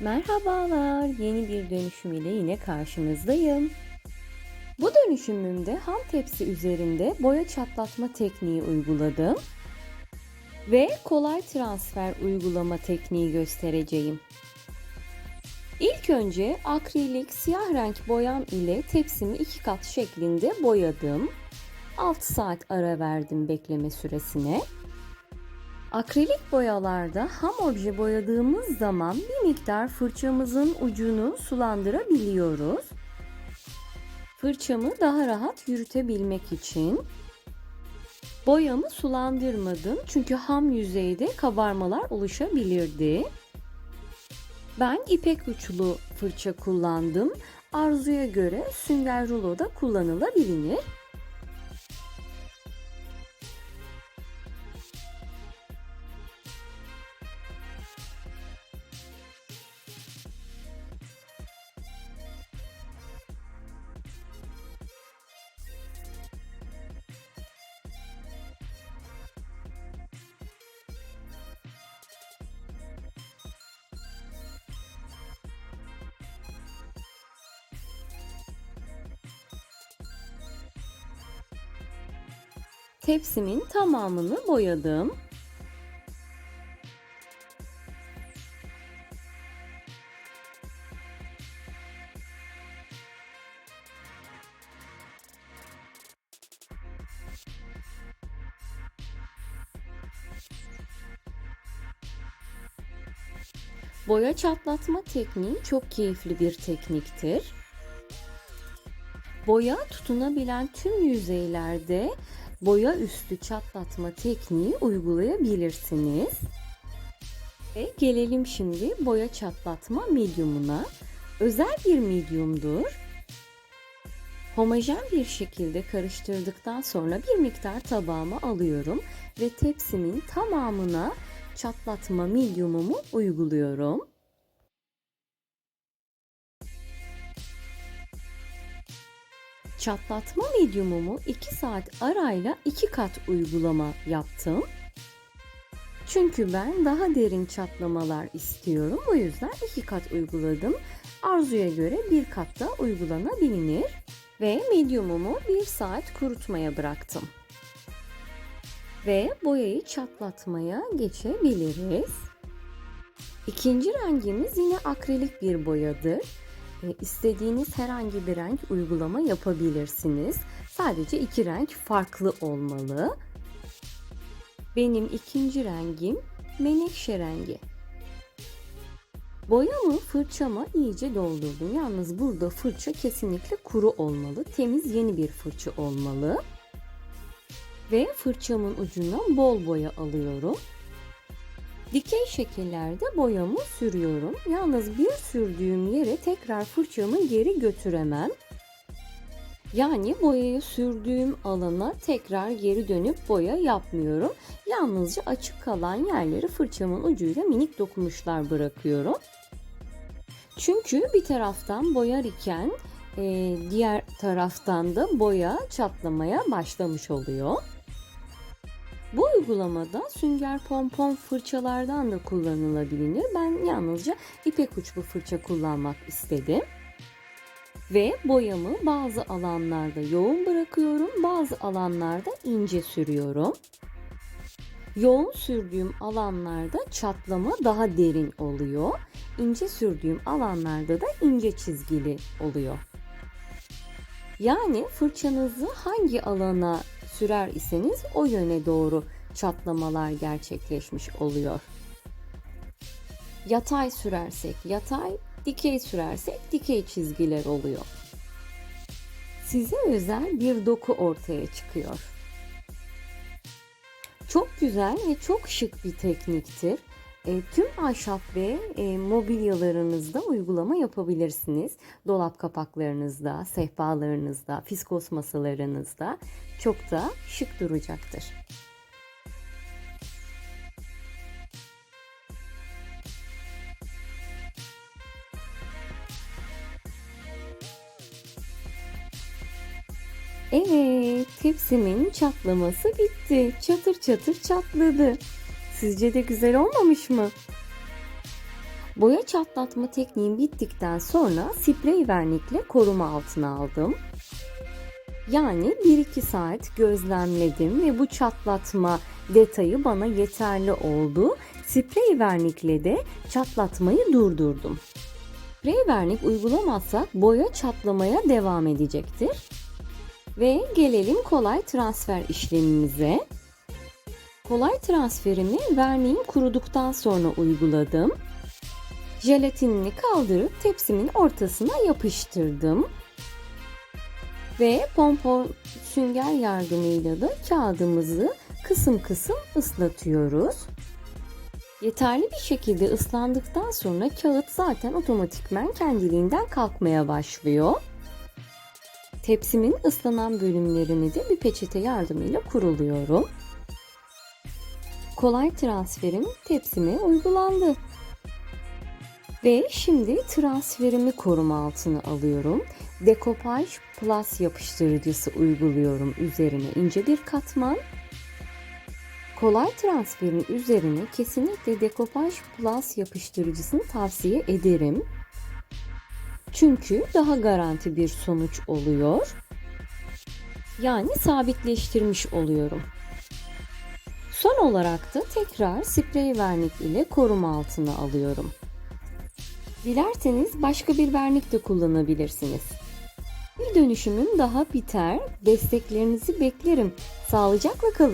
Merhabalar, yeni bir dönüşüm ile yine karşınızdayım. Bu dönüşümümde ham tepsi üzerinde boya çatlatma tekniği uyguladım ve kolay transfer uygulama tekniği göstereceğim. İlk önce akrilik siyah renk boyam ile tepsimi iki kat şeklinde boyadım. 6 saat ara verdim bekleme süresine. Akrilik boyalarda ham obje boyadığımız zaman bir miktar fırçamızın ucunu sulandırabiliyoruz. Fırçamı daha rahat yürütebilmek için boyamı sulandırmadım çünkü ham yüzeyde kabarmalar oluşabilirdi. Ben ipek uçlu fırça kullandım. Arzuya göre sünger rulo da kullanılabilir. Tepsimin tamamını boyadım. Boya çatlatma tekniği çok keyifli bir tekniktir. Boya tutunabilen tüm yüzeylerde boya üstü çatlatma tekniği uygulayabilirsiniz. Ve gelelim şimdi boya çatlatma medium'una. Özel bir medium'dur. Homojen bir şekilde karıştırdıktan sonra bir miktar tabağıma alıyorum ve tepsimin tamamına çatlatma medium'umu uyguluyorum. Çatlatma medium'umu 2 saat arayla 2 kat uygulama yaptım. Çünkü ben daha derin çatlamalar istiyorum. Bu yüzden 2 kat uyguladım. Arzuya göre bir kat da uygulanabilir. Ve medium'umu 1 saat kurutmaya bıraktım. Ve boyayı çatlatmaya geçebiliriz. İkinci rengimiz yine akrilik bir boyadır. E, istediğiniz herhangi bir renk uygulama yapabilirsiniz. Sadece iki renk farklı olmalı. Benim ikinci rengim menekşe rengi. Boyamı fırçama iyice doldurdum. Yalnız burada fırça kesinlikle kuru olmalı. Temiz yeni bir fırça olmalı. Ve fırçamın ucuna bol boya alıyorum. Dikey şekillerde boyamı sürüyorum. Yalnız bir sürdüğüm yere tekrar fırçamı geri götüremem. Yani boyayı sürdüğüm alana tekrar geri dönüp boya yapmıyorum. Yalnızca açık kalan yerleri fırçamın ucuyla minik dokunuşlar bırakıyorum. Çünkü bir taraftan boyar iken diğer taraftan da boya çatlamaya başlamış oluyor. Bu uygulamada sünger pompon fırçalardan da kullanılabilir. Ben yalnızca ipek uçlu fırça kullanmak istedim. Ve boyamı bazı alanlarda yoğun bırakıyorum, bazı alanlarda ince sürüyorum. Yoğun sürdüğüm alanlarda çatlama daha derin oluyor. İnce sürdüğüm alanlarda da ince çizgili oluyor. Yani fırçanızı hangi alana sürer iseniz o yöne doğru çatlamalar gerçekleşmiş oluyor. Yatay sürersek yatay, dikey sürersek dikey çizgiler oluyor. Size özel bir doku ortaya çıkıyor. Çok güzel ve çok şık bir tekniktir. E, tüm ahşap ve e, mobilyalarınızda uygulama yapabilirsiniz. Dolap kapaklarınızda, sehpalarınızda, fiskos masalarınızda çok da şık duracaktır. Evet, tepsimin çatlaması bitti. Çatır çatır çatladı. Sizce de güzel olmamış mı? Boya çatlatma tekniğim bittikten sonra sprey vernikle koruma altına aldım. Yani 1-2 saat gözlemledim ve bu çatlatma detayı bana yeterli oldu. Sprey vernikle de çatlatmayı durdurdum. Sprey vernik uygulamazsak boya çatlamaya devam edecektir. Ve gelelim kolay transfer işlemimize. Kolay transferimi verniğim kuruduktan sonra uyguladım. Jelatinini kaldırıp tepsimin ortasına yapıştırdım. Ve pompon sünger yardımıyla da kağıdımızı kısım kısım ıslatıyoruz. Yeterli bir şekilde ıslandıktan sonra kağıt zaten otomatikmen kendiliğinden kalkmaya başlıyor. Tepsimin ıslanan bölümlerini de bir peçete yardımıyla kuruluyorum. Kolay transferim tepsime uygulandı. Ve şimdi transferimi koruma altına alıyorum. Dekopaj Plus yapıştırıcısı uyguluyorum üzerine ince bir katman. Kolay transferin üzerine kesinlikle Dekopaj Plus yapıştırıcısını tavsiye ederim. Çünkü daha garanti bir sonuç oluyor. Yani sabitleştirmiş oluyorum. Son olarak da tekrar sprey vernik ile koruma altına alıyorum. Dilerseniz başka bir vernik de kullanabilirsiniz. Bir dönüşümüm daha biter. Desteklerinizi beklerim. Sağlıcakla kalın.